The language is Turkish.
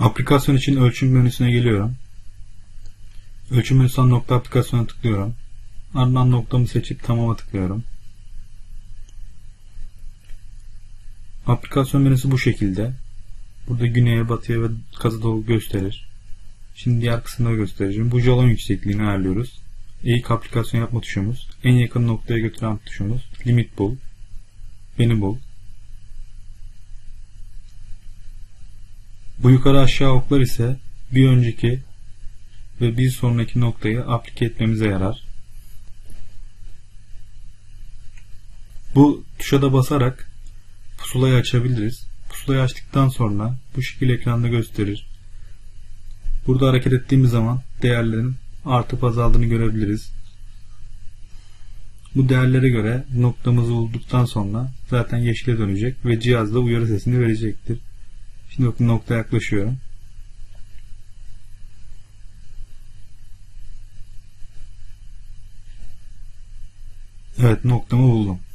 Aplikasyon için ölçüm menüsüne geliyorum. Ölçüm menüsünden nokta aplikasyona tıklıyorum. Ardından noktamı seçip tamama tıklıyorum. Aplikasyon menüsü bu şekilde. Burada güneye, batıya ve kazı doğu gösterir. Şimdi diğer kısımları göstereceğim. Bu jalon yüksekliğini ayarlıyoruz. Eğik aplikasyon yapma tuşumuz. En yakın noktaya götüren tuşumuz. Limit bul. Beni bul. Bu yukarı aşağı oklar ise bir önceki ve bir sonraki noktayı aplike etmemize yarar. Bu tuşa da basarak pusulayı açabiliriz. Pusulayı açtıktan sonra bu şekilde ekranda gösterir. Burada hareket ettiğimiz zaman değerlerin artıp azaldığını görebiliriz. Bu değerlere göre noktamızı bulduktan sonra zaten yeşile dönecek ve cihazda uyarı sesini verecektir. Şimdi nokta yaklaşıyorum. Evet noktamı buldum.